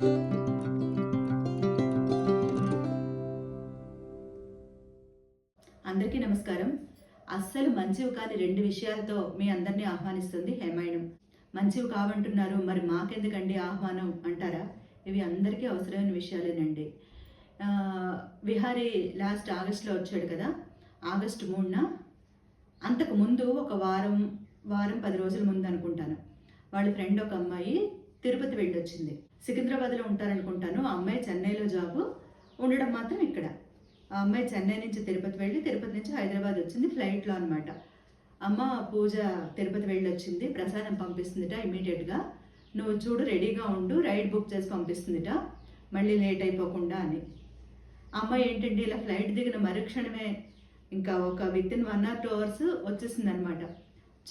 అందరికీ నమస్కారం. అస్సలు మంచివి కాని రెండు విషయాలతో మీ అందరినీ ఆహ్వానిస్తుంది హేమాయణం. మంచివి కావంటున్నారు మరి మాకెందుకండి ఆహ్వానం అంటారా? ఇవి అందరికీ అవసరమైన విషయాలేనండి. ఆ, విహారీ లాస్ట్ ఆగస్ట్లో వచ్చాడు కదా. ఆగస్టు మూడున అంతకు ముందు ఒక వారం వారం పది రోజుల ముందు అనుకుంటాను. వాళ్ళ ఫ్రెండ్ ఒక అమ్మాయి తిరుపతి వెళ్ళొచ్చింది. సికింద్రాబాద్లో ఉంటారనుకుంటాను. ఆ అమ్మాయి చెన్నైలో జాబు ఉండడం మాత్రం ఇక్కడ. ఆ అమ్మాయి చెన్నై నుంచి తిరుపతి వెళ్ళి తిరుపతి నుంచి హైదరాబాద్ వచ్చింది ఫ్లైట్లో అనమాట అమ్మ పూజ తిరుపతి వెళ్ళి వచ్చింది. ప్రసాదం పంపిస్తుందిట ఇమీడియట్గా. నువ్వు చూడు రెడీగా ఉండు రైడ్ బుక్ చేసి పంపిస్తుందిట. మళ్ళీ లేట్ అయిపోకుండా అని. అమ్మ ఏంటంటే ఇలా ఫ్లైట్ దిగిన మరుక్షణమే ఇంకా ఒక within one or two hours వచ్చేసింది అనమాట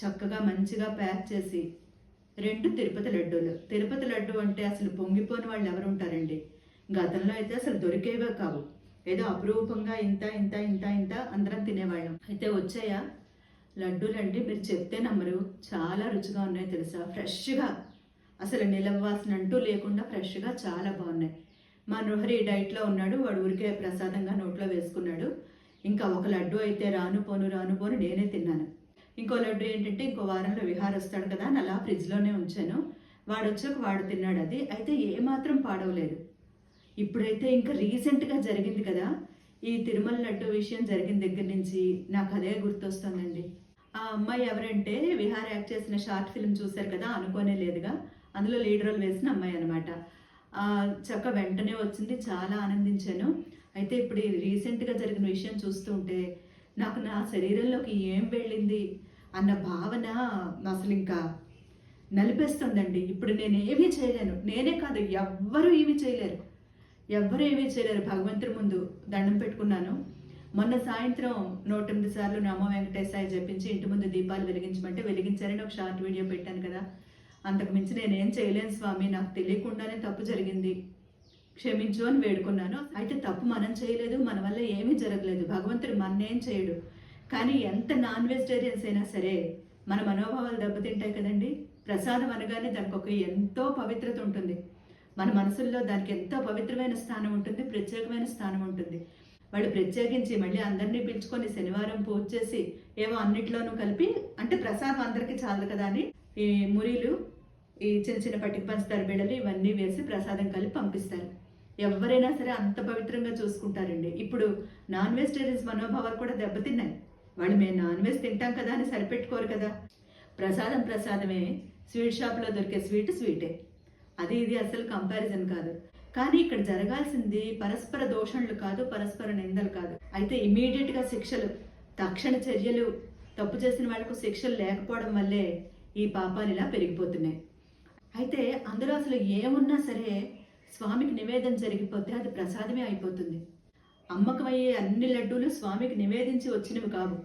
చక్కగా మంచిగా ప్యాక్ చేసి రెండు తిరుపతి లడ్డూలు. తిరుపతి లడ్డు అంటే అసలు పొంగిపోని వాళ్ళు ఎవరు ఉంటారండి గతంలో అయితే అసలు దొరికేవే కావు. ఏదో అపురూపంగా ఇంత ఇంత ఇంత ఇంత అందరం తినేవాళ్ళం. అయితే వచ్చాయా? లడ్డూలండి మీరు చెప్తే నమ్మరు. చాలా రుచిగా ఉన్నాయి తెలుసా? ఫ్రెష్గా. అసలు నిలవాసన అంటూ లేకుండా ఫ్రెష్గా చాలా బాగున్నాయి. మా నృహరి డైట్లో ఉన్నాడు వాడు ఊరికే ప్రసాదంగా నోట్లో వేసుకున్నాడు. ఇంకా ఒక లడ్డు అయితే రాను పోను రాను పోను నేనే తిన్నాను. ఇంకో లడ్డు ఏంటంటే ఇంకో వారంలో విహార్ వస్తాడు కదా అని అలా ఫ్రిడ్జ్లోనే ఉంచాను. వాడు వచ్చాక వాడు తిన్నాడు అది. అయితే ఏమాత్రం పాడవలేదు. ఇప్పుడైతే ఇంకా రీసెంట్గా జరిగింది కదా. ఈ తిరుమల లడ్డు విషయం జరిగిన దగ్గర నుంచి నాకు అదే గుర్తొస్తుందండి. ఆ అమ్మాయి ఎవరంటే విహార్ యాక్ట్ చేసిన షార్ట్ ఫిల్మ్ చూశారు కదా అనుకోనే లేదుగా. అందులో లీడ్ రోల్ వేసిన అమ్మాయి అనమాట చక్క వెంటనే వచ్చింది చాలా ఆనందించాను. అయితే ఇప్పుడు రీసెంట్గా జరిగిన విషయం చూస్తుంటే నాకు నా శరీరంలోకి ఏం వెళ్ళింది? అన్న భావన అసలు ఇంకా నలిపేస్తుందండి. ఇప్పుడు నేను ఏమీ చేయలేను. నేనే కాదు ఎవ్వరూ ఏమీ చేయలేరు. ఎవ్వరూ ఏమీ చేయలేరు. భగవంతుడి ముందు దండం పెట్టుకున్నాను. మొన్న సాయంత్రం నూట ఎనిమిది సార్లు నమో వెంకటేశాయ చెప్పించి ఇంటి ముందు దీపాలు వెలిగించమంటే వెలిగించారని ఒక షార్ట్ వీడియో పెట్టాను కదా. అంతకు మించి నేనేం చేయలేను స్వామి. నాకు తెలియకుండానే తప్పు జరిగింది. క్షమించు అని వేడుకున్నాను. అయితే తప్పు మనం చేయలేదు మన వల్ల ఏమీ జరగలేదు. భగవంతుడు మన్నేం చేయడు. కానీ ఎంత నాన్ వెజిటేరియన్స్ అయినా సరే మన మనోభావాలు దెబ్బతింటాయి కదండి. ప్రసాదం అనగానే దానికి ఒక ఎంతో పవిత్రత ఉంటుంది. మన మనసుల్లో దానికి ఎంతో పవిత్రమైన స్థానం ఉంటుంది ప్రత్యేకమైన స్థానం ఉంటుంది. వాళ్ళు ప్రత్యేకించి మళ్ళీ అందరినీ పిలుచుకొని శనివారం పూజ చేసి ఏవో అన్నిట్లోనూ కలిపి అంటే ప్రసాదం అందరికీ చాలదు కదా అని ఈ మురీలు ఈ చిన్న చిన్న పట్టిక పంచుతారు బిళ్ళలు ఇవన్నీ వేసి ప్రసాదం కలిపి పంపిస్తారు. ఎవరైనా సరే అంత పవిత్రంగా చూసుకుంటారండి. ఇప్పుడు నాన్ వెజిటేరియన్స్ మనోభావాలు కూడా దెబ్బతిన్నాయి. వాళ్ళు మేము నాన్ వెజ్ తింటాం కదా అని సరిపెట్టుకోరు కదా. ప్రసాదం ప్రసాదమే. స్వీట్ షాప్లో దొరికే స్వీట్ స్వీటే. అది ఇది అసలు కంపారిజన్ కాదు. కానీ ఇక్కడ జరగాల్సింది పరస్పర దోషణలు కాదు పరస్పర నిందలు కాదు. అయితే ఇమీడియట్గా శిక్షలు తక్షణ చర్యలు తప్పు చేసిన వాళ్ళకు శిక్షలు లేకపోవడం వల్లే ఈ పాపాలు ఇలా పెరిగిపోతున్నాయి. అయితే అందులో అసలు ఏమున్నా సరే స్వామికి నివేదన జరిగిపోతే అది ప్రసాదమే అయిపోతుంది. అమ్మకమయ్యే అన్ని లడ్డూలు స్వామికి నివేదించి వచ్చినవి కావు.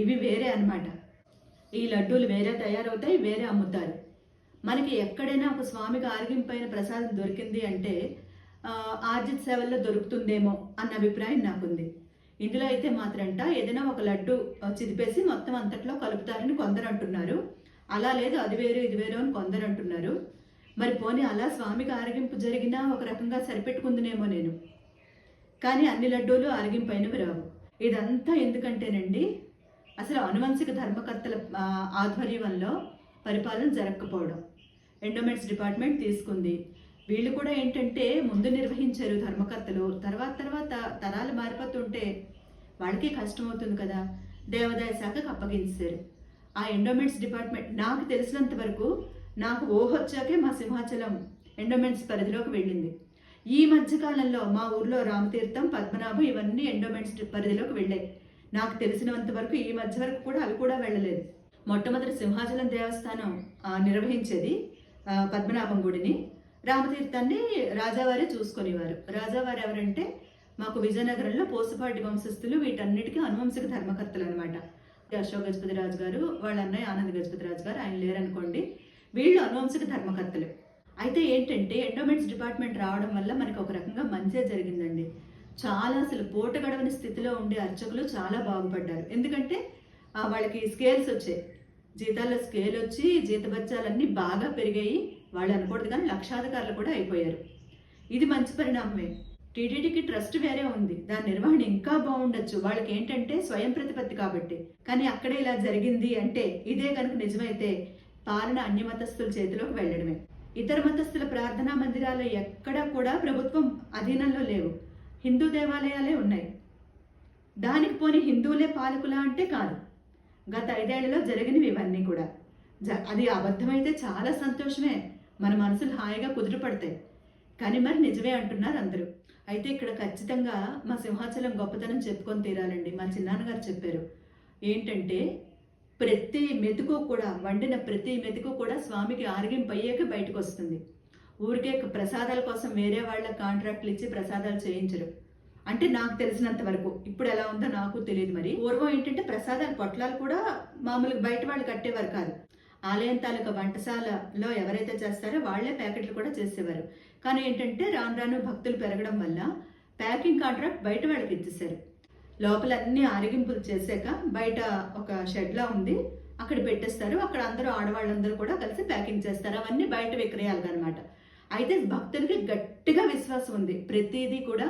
ఇవి వేరే అన్నమాట. ఈ లడ్డూలు వేరే తయారవుతాయి వేరే అమ్ముతారు. మనకి ఎక్కడైనా ఒక స్వామికి ఆరోగ్యంపైన ప్రసాదం దొరికింది అంటే ఆర్జిత్ సేవల్లో దొరుకుతుందేమో అన్న అభిప్రాయం నాకుంది. ఇందులో అయితే మాత్రంట ఏదైనా ఒక లడ్డు చిదిపేసి మొత్తం అంతట్లో కలుపుతారని కొందరు అంటున్నారు. అలా లేదు అది వేరు ఇది వేరు అని కొందరు అంటున్నారు. మరి పోనీ అలా స్వామికి ఆరగింపు జరిగినా ఒక రకంగా సరిపెట్టుకుందినేమో నేను. కానీ అన్ని లడ్డూలు ఆరగింపైనవి రావు. ఇదంతా ఎందుకంటేనండి అసలు అనువంశిక ధర్మకర్తల ఆధ్వర్యంలో పరిపాలన జరగకపోవడం. ఎండోమెంట్స్ డిపార్ట్మెంట్ తీసుకుంది. వీళ్ళు కూడా ఏంటంటే ముందు నిర్వహించారు ధర్మకర్తలు తర్వాత తర్వాత తరాలు మారిపోతుంటే వాళ్ళకి కష్టం అవుతుంది కదా. దేవాదాయ శాఖకు అప్పగించారు. ఆ ఎండోమెంట్స్ డిపార్ట్మెంట్ నాకు తెలిసినంత వరకు నాకు ఊహొచ్చాకే మా సింహాచలం ఎండోమెంట్స్ పరిధిలోకి వెళ్ళింది. ఈ మధ్యకాలంలో మా ఊర్లో రామతీర్థం పద్మనాభం ఇవన్నీ ఎండోమెంట్స్ పరిధిలోకి వెళ్ళాయి. నాకు తెలిసినంత వరకు ఈ మధ్య వరకు కూడా అవి కూడా వెళ్ళలేదు. మొట్టమొదటి సింహాచలం దేవస్థానం నిర్వహించేది పద్మనాభం గుడిని. రామతీర్థాన్ని రాజావారే చూసుకునేవారు. రాజావారు ఎవరంటే మాకు విజయనగరంలో పోసుపాటి వంశస్థులు వీటన్నిటికీ అనువంశిక ధర్మకర్తలు అనమాట అశోక్ గజపతి రాజు గారు వాళ్ళ అన్నయ్య ఆనంద్ గజపతి రాజు గారు ఆయన లేరనుకోండి వీళ్ళు అనువంశిక ధర్మకర్తలు. అయితే ఏంటంటే ఎండోమెంట్స్ డిపార్ట్మెంట్ రావడం వల్ల మనకు ఒక రకంగా మంచిగా జరిగిందండి. చాలా అసలు పూట గడవని స్థితిలో ఉండే అర్చకులు చాలా బాగుపడ్డారు. ఎందుకంటే వాళ్ళకి స్కేల్స్ వచ్చాయి. జీతాల్లో స్కేల్ వచ్చి జీతబత్యాలన్నీ బాగా పెరిగాయి. వాళ్ళు అనకూడదు కానీ లక్షాధికారులు కూడా అయిపోయారు. ఇది మంచి పరిణామమే. టీటీడీకి ట్రస్ట్ వేరే ఉంది. దాని నిర్వహణ ఇంకా బాగుండొచ్చు. వాళ్ళకి ఏంటంటే స్వయం ప్రతిపత్తి కాబట్టి. కానీ అక్కడే ఇలా జరిగింది అంటే ఇదే కనుక నిజమైతే పాలన అన్యమతస్థుల చేతిలోకి వెళ్ళడమే. ఇతర మతస్థుల ప్రార్థనా మందిరాలు ఎక్కడా కూడా ప్రభుత్వం అధీనంలో లేవు. హిందూ దేవాలయాలే ఉన్నాయి. దానికి పోని హిందువులే పాలకులా అంటే కాదు. గత ఐదేళ్ళలో జరిగినవి ఇవన్నీ కూడా. జ- అది అబద్ధమైతే చాలా సంతోషమే. మన మనసులు హాయిగా కుదురుపడతాయి కానీ మరి నిజమే అంటున్నారు అందరూ. అయితే ఇక్కడ ఖచ్చితంగా మా సింహాచలం గొప్పతనం చెప్పుకొని తీరాలండి. మా చిన్నాన్నగారు చెప్పారు. ఏంటంటే ప్రతి మెతుకు కూడా వండిన ప్రతి మెతుకు కూడా స్వామికి ఆరగింపయ్యాక బయటకు వస్తుంది ఊరికే ప్రసాదాల కోసం వేరే వాళ్ళ కాంట్రాక్ట్లు ఇచ్చి ప్రసాదాలు చేయించరు. అంటే నాకు తెలిసినంత వరకు. ఇప్పుడు ఎలా ఉందో నాకు తెలియదు మరి. పూర్వం ఏంటంటే ప్రసాదాలు పొట్లాలు కూడా మామూలుగా బయట వాళ్ళు కట్టేవారు కాదు. ఆలయం తాలూకా వంటశాలలో ఎవరైతే చేస్తారో వాళ్ళే ప్యాకెట్లు కూడా చేసేవారు. కానీ ఏంటంటే రాను రాను భక్తులు పెరగడం వల్ల ప్యాకింగ్ కాంట్రాక్ట్ బయట వాళ్ళకి ఇచ్చేసారు లోపల అన్ని ఆరగింపులు చేశాక బయట ఒక షెడ్లా ఉంది. అక్కడ పెట్టేస్తారు. అక్కడ అందరూ ఆడవాళ్ళందరూ కూడా కలిసి ప్యాకింగ్ చేస్తారు. అవన్నీ బయట విక్రయాలు అనమాట అయితే భక్తులకి గట్టిగా విశ్వాసం ఉంది. ప్రతిదీ కూడా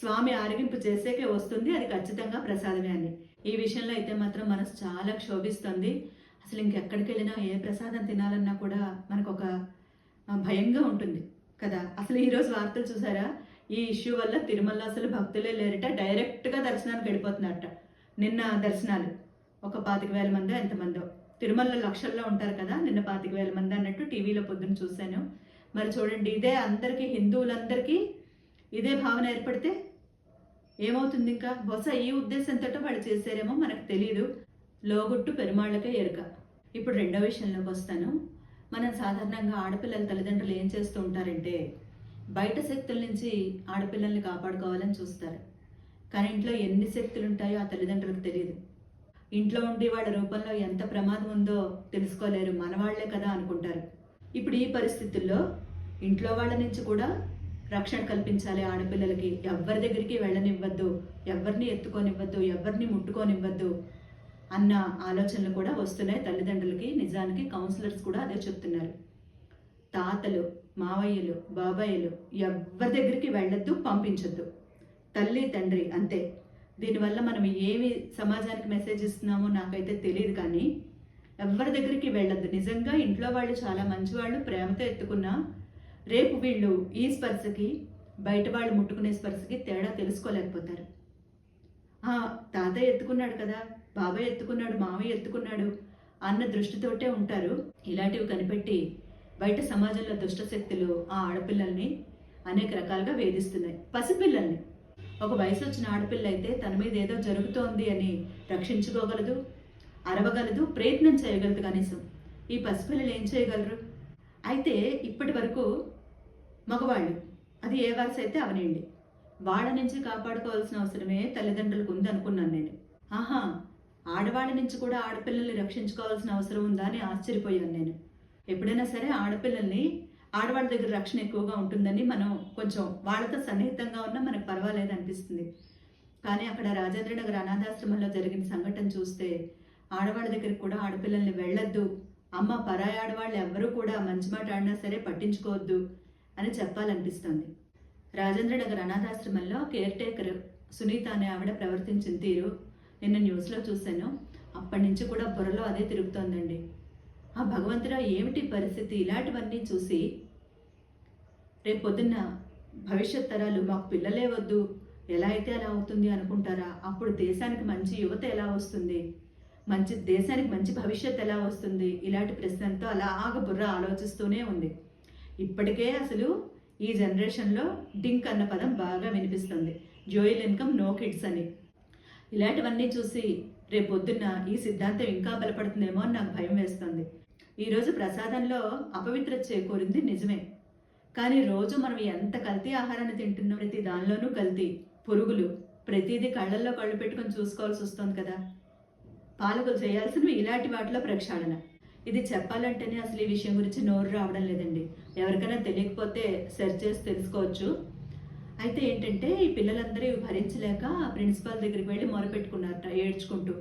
స్వామి ఆరగింపు చేసేకే వస్తుంది. అది ఖచ్చితంగా ప్రసాదమే అని. ఈ విషయంలో అయితే మాత్రం మనసు చాలా క్షోభిస్తుంది. అసలు ఇంకెక్కడికి వెళ్ళినా ఏ ప్రసాదం తినాలన్నా కూడా మనకు ఒక భయంగా ఉంటుంది కదా. అసలు ఈరోజు వార్తలు చూసారా? ఈ ఇష్యూ వల్ల తిరుమల అసలు భక్తులే లేరట డైరెక్ట్గా దర్శనానికి వెళ్ళిపోతున్నారట. నిన్న దర్శనాలు. ఒక పాతిక వేల మందో ఎంతమందో తిరుమలలో లక్షల్లో ఉంటారు కదా నిన్న పాతిక వేల మంది అన్నట్టు టీవీలో పొద్దున్న చూశాను. మరి చూడండి ఇదే అందరికీ హిందువులందరికీ ఇదే భావన ఏర్పడితే ఏమవుతుంది ఇంకా బహుశా ఈ ఉద్దేశంతో వాళ్ళు చేశారేమో మనకు తెలియదు లోగుట్టు పెరుమాళ్ళకే ఎరుక. ఇప్పుడు రెండో విషయంలోకి వస్తాను. మనం సాధారణంగా ఆడపిల్లల తల్లిదండ్రులు ఏం చేస్తూ ఉంటారంటే బయట శక్తుల నుంచి ఆడపిల్లల్ని కాపాడుకోవాలని చూస్తారు. కానీ ఇంట్లో ఎన్ని శక్తులు ఉంటాయో ఆ తల్లిదండ్రులకు తెలియదు. ఇంట్లో ఉండి వాళ్ళ రూపంలో ఎంత ప్రమాదం ఉందో తెలుసుకోలేరు మనవాళ్ళే కదా అనుకుంటారు. ఇప్పుడు ఈ పరిస్థితుల్లో ఇంట్లో వాళ్ళ నుంచి కూడా రక్షణ కల్పించాలి ఆడపిల్లలకి. ఎవరి దగ్గరికి వెళ్ళనివ్వద్దు ఎవరిని ఎత్తుకోనివ్వద్దు ఎవరిని ముట్టుకోనివ్వద్దు అన్న ఆలోచనలు కూడా వస్తున్నాయి తల్లిదండ్రులకి. నిజానికి కౌన్సిలర్స్ కూడా అదే చెప్తున్నారు. తాతలు మావయ్యలు బాబాయ్యలు ఎవరి దగ్గరికి వెళ్ళొద్దు పంపించొద్దు. తల్లి తండ్రి అంతే. దీనివల్ల మనం ఏమి సమాజానికి మెసేజ్ ఇస్తున్నామో నాకైతే తెలియదు కానీ ఎవరి దగ్గరికి వెళ్ళొద్దు. నిజంగా ఇంట్లో వాళ్ళు చాలా మంచివాళ్ళు ప్రేమతో ఎత్తుకున్నా రేపు వీళ్ళు ఈ స్పర్శకి బయట వాళ్ళు ముట్టుకునే స్పర్శకి తేడా తెలుసుకోలేకపోతారు. తాతయ్య ఎత్తుకున్నాడు కదా బాబాయ్ ఎత్తుకున్నాడు మావయ్య ఎత్తుకున్నాడు అన్న దృష్టితోటే ఉంటారు. ఇలాంటివి కనిపెట్టి బయట సమాజంలో దుష్ట శక్తులు ఆ ఆడపిల్లల్ని అనేక రకాలుగా వేధిస్తున్నాయి. పసిపిల్లల్ని. ఒక వయసు వచ్చిన ఆడపిల్ల అయితే తన మీద ఏదో జరుగుతోంది అని రక్షించుకోగలదు అరవగలదు ప్రయత్నం చేయగలదు కనీసం. ఈ పసిపిల్లలు ఏం చేయగలరు? అయితే ఇప్పటి వరకు మగవాళ్ళు అది ఏ వయసు అయితే అవనండి వాళ్ళ నుంచి కాపాడుకోవాల్సిన అవసరమే తల్లిదండ్రులకు ఉంది అనుకున్నాను నేను. ఆహా ఆడవాళ్ళ నుంచి కూడా ఆడపిల్లల్ని రక్షించుకోవాల్సిన అవసరం ఉందా అని ఆశ్చర్యపోయాను నేను. ఎప్పుడైనా సరే ఆడపిల్లల్ని ఆడవాళ్ళ దగ్గర రక్షణ ఎక్కువగా ఉంటుందని మనం కొంచెం వాళ్ళతో సన్నిహితంగా ఉన్నా మనకు పర్వాలేదు అనిపిస్తుంది. కానీ అక్కడ రాజేంద్రనగర్ అనాథాశ్రమంలో జరిగిన సంఘటన చూస్తే ఆడవాళ్ళ దగ్గరికి కూడా ఆడపిల్లల్ని వెళ్ళొద్దు అమ్మ పరాయి ఆడవాళ్ళు ఎవ్వరూ కూడా మంచి మాట ఆడినా సరే పట్టించుకోవద్దు అని చెప్పాలనిపిస్తుంది. రాజేంద్రనగర్ అనాథాశ్రమంలో కేర్ టేకర్ సునీత అనే ఆవిడ ప్రవర్తించిన తీరు నిన్న న్యూస్లో చూశాను. అప్పటి నుంచి కూడా బుర్రలో అదే తిరుగుతోందండి. ఆ భగవంతుడా ఏమిటి పరిస్థితి? ఇలాంటివన్నీ చూసి రేపొద్దున్న పొద్దున్న భవిష్యత్ తరాలు మాకు పిల్లలే వద్దు ఎలా అయితే అలా అవుతుంది అనుకుంటారా? అప్పుడు దేశానికి మంచి యువత ఎలా వస్తుంది? మంచి దేశానికి మంచి భవిష్యత్ ఎలా వస్తుంది? ఇలాంటి ప్రశ్నలతో అలాగ బుర్ర ఆలోచిస్తూనే ఉంది. ఇప్పటికే అసలు ఈ జనరేషన్లో డింక్ అన్న పదం బాగా వినిపిస్తుంది. జోయిల్ ఇన్కమ్ నో కిడ్స్ అని. ఇలాంటివన్నీ చూసి రేపొద్దున్న పొద్దున్న ఈ సిద్ధాంతం ఇంకా బలపడుతుందేమో అని నాకు భయం వేస్తుంది. ఈరోజు ప్రసాదంలో అపవిత్ర చేకూరింది నిజమే. కానీ రోజు మనం ఎంత కల్తీ ఆహారాన్ని తింటున్న ప్రతి దానిలోనూ కల్తీ. పురుగులు. ప్రతిదీ కళ్ళల్లో కళ్ళు పెట్టుకొని చూసుకోవాల్సి వస్తుంది కదా. పాలకులు చేయాల్సినవి ఇలాంటి వాటిలో ప్రక్షాళన. ఇది చెప్పాలంటేనే అసలు ఈ విషయం గురించి నోరు రావడం లేదండి. ఎవరికైనా తెలియకపోతే సెర్చ్ చేసి తెలుసుకోవచ్చు. అయితే ఏంటంటే ఈ పిల్లలందరూ భరించలేక ప్రిన్సిపాల్ దగ్గరికి వెళ్ళి మొరపెట్టుకున్నారట ఏడ్చుకుంటూ.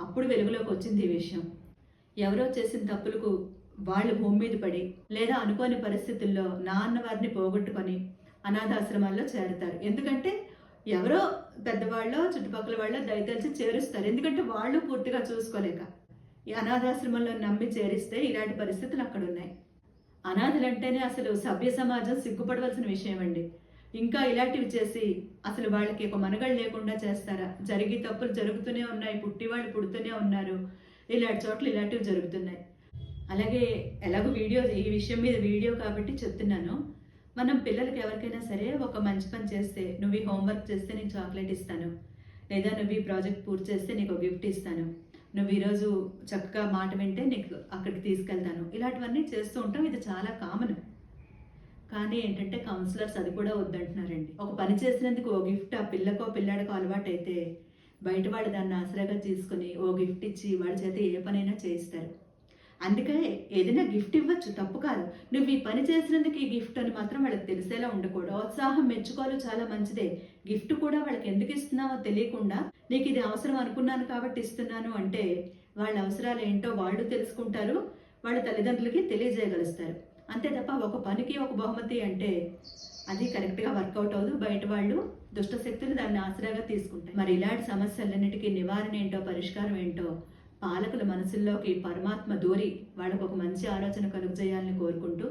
అప్పుడు వెలుగులోకి వచ్చింది ఈ విషయం. ఎవరో చేసిన తప్పులకు వాళ్ళు భూమి మీద పడి లేదా అనుకోని పరిస్థితుల్లో నాన్న వారిని పోగొట్టుకొని అనాథాశ్రమాల్లో చేరుతారు. ఎందుకంటే ఎవరో పెద్దవాళ్ళో చుట్టుపక్కల వాళ్ళో దయతలిచి చేరుస్తారు. ఎందుకంటే వాళ్ళు పూర్తిగా చూసుకోలేక ఈ అనాథాశ్రమంలో నమ్మి చేరిస్తే ఇలాంటి పరిస్థితులు అక్కడ ఉన్నాయి. అనాథలంటేనే అసలు సభ్య సమాజం సిగ్గుపడవలసిన విషయం అండి. ఇంకా ఇలాంటివి చేసి అసలు వాళ్ళకి ఒక మనుగడ లేకుండా చేస్తారా? జరిగి తప్పులు జరుగుతూనే ఉన్నాయి పుట్టి వాళ్ళు పుడుతూనే ఉన్నారు. ఇలాంటి చోట్ల ఇలాంటివి జరుగుతున్నాయి. అలాగే ఎలాగో వీడియో ఈ విషయం మీద వీడియో కాబట్టి చెప్తున్నాను. మనం పిల్లలకి ఎవరికైనా సరే ఒక మంచి పని చేస్తే నువ్వు ఈ హోంవర్క్ చేస్తే నేను చాక్లెట్ ఇస్తాను. లేదా నువ్వు ఈ ప్రాజెక్ట్ పూర్తి చేస్తే నీకు ఒక గిఫ్ట్ ఇస్తాను. నువ్వు ఈరోజు చక్కగా మాట వింటే నీకు అక్కడికి తీసుకెళ్తాను. ఇలాంటివన్నీ చేస్తూ ఉంటాం. ఇది చాలా కామన్ కానీ ఏంటంటే కౌన్సిలర్స్ అది కూడా వద్దంటున్నారండి. ఒక పని చేసినందుకు ఓ గిఫ్ట్ ఆ పిల్లకో పిల్లాడికో అలవాటు అయితే బయట వాళ్ళు దాన్ని ఆసరాగా తీసుకుని ఓ గిఫ్ట్ ఇచ్చి వాళ్ళ చేత ఏ పనైనా చేయిస్తారు. అందుకే ఏదైనా గిఫ్ట్ ఇవ్వచ్చు తప్పు కాదు. నువ్వు ఈ పని చేసినందుకు ఈ గిఫ్ట్ అని మాత్రం వాళ్ళకి తెలిసేలా ఉండకూడదు. ఉత్సాహం మెచ్చుకోవాలి చాలా మంచిదే. గిఫ్ట్ కూడా వాళ్ళకి ఎందుకు ఇస్తున్నావో తెలియకుండా నీకు ఇది అవసరం అనుకున్నాను కాబట్టి ఇస్తున్నాను అంటే వాళ్ళ అవసరాలు ఏంటో వాళ్ళు తెలుసుకుంటారు వాళ్ళ తల్లిదండ్రులకి తెలియజేయగలుస్తారు. అంతే తప్ప ఒక పనికి ఒక బహుమతి అంటే అది కరెక్ట్గా వర్కౌట్ అవ్వదు. బయట వాళ్ళు దుష్టశక్తులు దాన్ని ఆసరాగా తీసుకుంటాయి. మరి ఇలాంటి సమస్యలన్నిటికీ నివారణ ఏంటో పరిష్కారం ఏంటో పాలకుల మనసుల్లోకి పరమాత్మ దూరి వాళ్ళకు ఒక మంచి ఆలోచన కలుగజేయాలని కోరుకుంటూ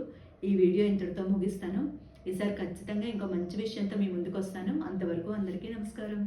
ఈ వీడియో ఇంతటితో ముగిస్తాను. ఈసారి ఖచ్చితంగా ఇంకో మంచి విషయంతో మీ ముందుకు వస్తాను అంతవరకు అందరికీ నమస్కారం.